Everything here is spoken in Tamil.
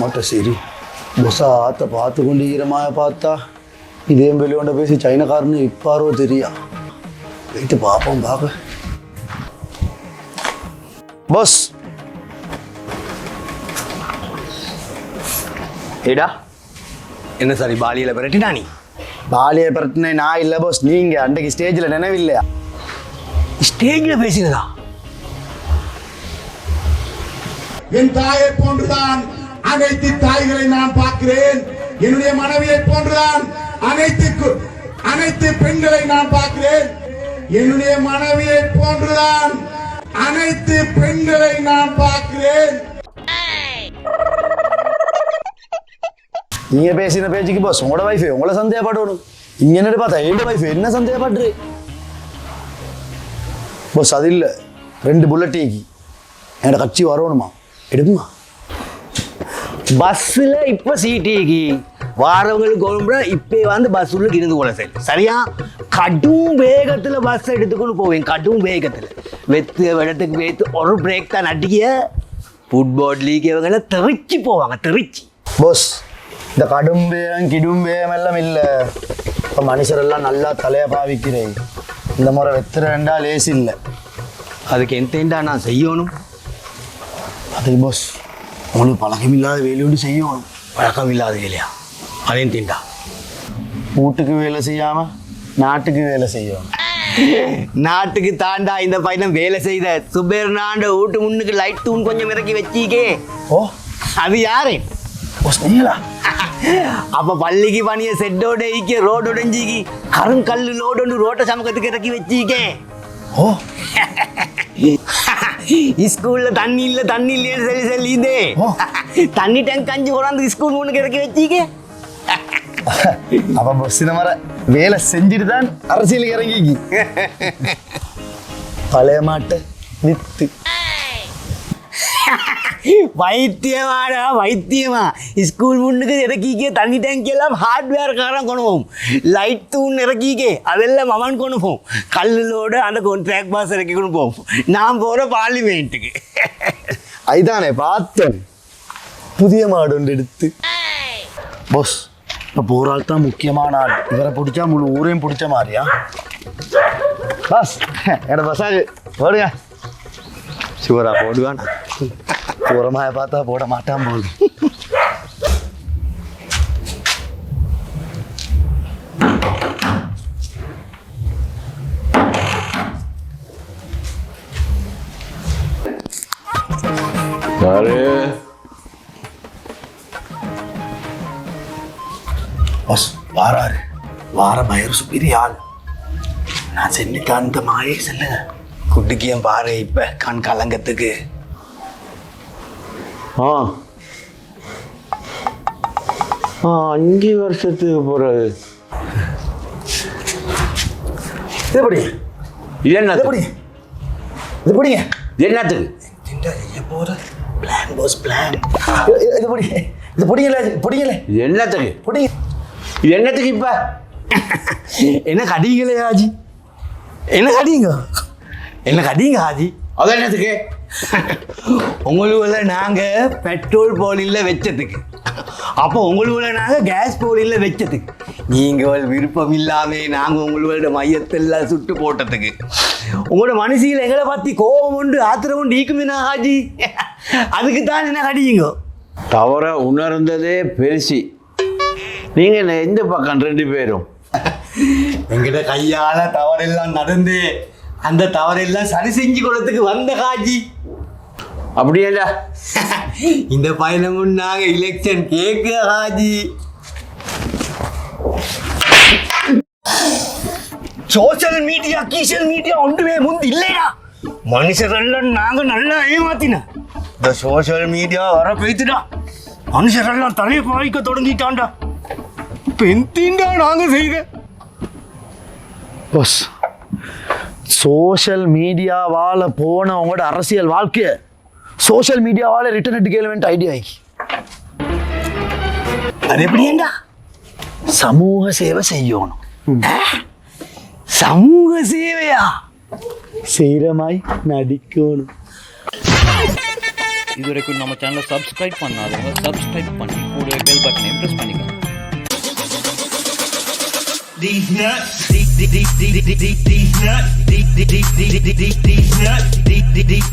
மாட்ட சரி பொசா ஆத்த பார்த்து கொண்டு ஈரமாக பார்த்தா இதே வெளியோண்ட பேசி சைனக்காரன்னு இப்பாரோ தெரியா? போயிட்டு பார்ப்போம் பார்க்க பாஸ். ஏடா. என்ன சாரி பாலியில் பிரட்டினா நீ? பாலிய பிரச்சனை நான் இல்லை பாஸ். நீங்க அன்றைக்கு ஸ்டேஜில் நினைவில்லையா? ஸ்டேஜில் பேசினதா? என் தாயை போன்றுதான் அனைத்து தாய்களை நான் பார்க்கிறேன். என்னுடைய மனைவியை போன்றுதான் அனைத்து கு- அனைத்து பெண்களை நான் பார்க்கிறேன். என்னுடைய மனைவியை போன்றுதான் அனைத்து பெண்களை நான் பார்க்கிறேன். நீங்க பேசின பேச்சுக்கு பாஸ் உங்களோட வைஃப் உங்களை சந்தேகப்படணும் இங்க என்னடி பார்த்தா எங்க வைஃப் என்ன சந்தேகப்படுறு? பாஸ் அது இல்லை. ரெண்டு புல்லட் டீக்கு என்னோட கட்சி வரணுமா? எடுக்குமா? பஸ்ஸில் இப்போ சீட்டிக்கு வாரவங்களுக்கு கொழும்புற இப்போ வந்து பஸ் உள்ள இருந்து கொள்ள சரி. சரியா? கடும் வேகத்தில் பஸ் எடுத்துக்கொண்டு போவேன். கடும் வேகத்தில். வெத்து இடத்துக்கு வேத்து ஒரு பிரேக் தான் அடிக்க ஃபுட்பால் லீக் இவங்க தெரிச்சு போவாங்க தெரிச்சு பாஸ் இந்த கடும் வேகம் கிடும் வேகம் எல்லாம் இல்லை. இப்போ மனுஷரெல்லாம் நல்லா தலையை பாவிக்கிறேன் இந்த முறை வெத்துறேன்டா லேஸ் இல்லை. அதுக்கு எந்தேண்டா நான் செய்யணும்? அது பாஸ் உங்களுக்கு பழக்கம் இல்லாத வேலையோடு செய்யணும். பழக்கம் இல்லாத இல்லையா அதையும் தீண்டா. வீட்டுக்கு வேலை செய்யாம நாட்டுக்கு வேலை செய்யணும். நாட்டுக்கு தாண்டா இந்த பையன் வேலை செய்த. சுபேர்னாண்ட வீட்டு முன்னுக்கு லைட் தூண் கொஞ்சம் இறக்கி வச்சிக்கே ஓ அது யாரு? அப்ப பள்ளிக்கு பணிய செட்டோட ஈக்கி ரோடு உடைஞ்சிக்கி கருங்கல்லு லோடு ஒன்று ரோட்டை சமக்கத்துக்கு இறக்கி வச்சிக்கே ஓ. ஸ்கூல்ல தண்ணி இல்ல தண்ணி இல்லைன்னு சொல்லி சொல்லி இதே. தண்ணி டேங்க் கஞ்சி கொண்டாந்து ஸ்கூல் முன்னுக்கு இறக்கி வச்சிக்கே அப்ப பஸ் மாதிரி வேலை செஞ்சுட்டு தான் அரசியலுக்கு இறங்கிக்கி. பழைய மாட்டை வித்து வைத்தியமாடா வைத்தியமா. ஸ்கூல் முன்னுக்கு இறக்கிக்கே தண்ணி டேங்க் எல்லாம் ஹார்ட்வேர் காரம் கொண்டு போகும் லைட் தூண் இறக்கிக்கே அதெல்லாம் அவன் கொண்டு போகும் கல்லுலோடு அந்த ட்ராக் பாஸ் இறக்கி கொண்டு போகும் நான் போகிற பார்லிமெண்ட்டுக்கு அதுதானே பார்த்தேன் புதிய மாடு ஒன்று எடுத்து பாஸ் இப்போ போராள் தான் முக்கியமான ஆள் இவரை பிடிச்சா முழு ஊரையும் பிடிச்ச மாதிரியா பாஸ் என்னோட பசாஜ் போடுங்க சுவரா போடுவானா தூரமாக பார்த்தா போட மாட்டான் போகுது பாஸ் வாராரு வார பயர் சுப்பீரிய ஆள் நான் சென்னைக்கு அந்த மாயே செல்லுங்க குட்டிக்கு பாரு இப்ப கண் கலங்கத்துக்கு ஆ. ஆ அஞ்சு வருஷத்துக்கு பிறகு இது எப்படி இது என்ன இது எப்படி இது பிடிங்க. என்னத்துக்கு போற பிளான் பாஸ் பிளான் இது பிடி. இது பிடிங்கல பிடிங்கல. இது என்னத்துக்கு பிடிங்க. இது என்னத்துக்கு இப்ப? என்ன கடிங்களே ஆஜி? என்ன கடிங்க? என்ன கடிங்க ஆஜி? அது என்னத்துக்கு உங்களுக்கு நாங்க பெட்ரோல் போலியில் வச்சதுக்கு. அப்போ உங்களுக்கு நாங்க கேஸ் போலியில் வச்சதுக்கு நீங்கள் விருப்பம் இல்லாம நாங்க உங்களோட மையத்தெல்லாம் சுட்டு போட்டதுக்கு. உங்களோட மனசில் எங்களை பத்தி கோபம் உண்டு ஆத்திரம் உண்டு ஈக்குமினா ஆஜி? அதுக்கு தான் என்ன கடிங்க தவற உணர்ந்ததே பெருசி. நீங்க என்ன எந்த பக்கம் ரெண்டு பேரும்? எங்கிட்ட கையால தவறெல்லாம் நடந்து அந்த தவறெல்லாம் சரி செஞ்சு கொடுறதுக்கு வந்த காஜி. அப்படியேடா இந்த பயணமும் நாங்க எலெக்ஷன் கேட்க ஹாஜி சோஷியல் மீடியா கீஷியல் மீடியா ஒன்றுமே முந்து இல்லையா மனுஷரெல்லாம் நாங்க நல்லா ஏமாத்தின. இந்த சோஷியல் மீடியா வர போய்த்துடா மனுஷரெல்லாம் தலையை பாய்க்க தொடங்கிட்டான்டா. பெண்தீண்டா நாங்க செய்த. பாஸ் சோஷியல் மீடியாவால் போனவங்களோட அரசியல் வாழ்க்கையை சோஷியல் மீடியாவால் ரிட்டர்ன் எடுக்க வேண்டிய ஐடியா ஆகி அது எப்படியேண்டா சமூக சேவை செய்யணும் சமூக சேவையா செய்கிறமாய் நடிக்கணும் இதுவரைக்கும் நம்ம சேனலை சப்ஸ்கிரைப் பண்ணாதவங்க சப்ஸ்கிரைப் பண்ணி கூட பெல் பட்டனையும் ப்ரெஸ் பண்ணிக்கோங்க These nuts, these, these, these, these, these, these nuts, these, these, these, these, these, these nuts, these, these, these,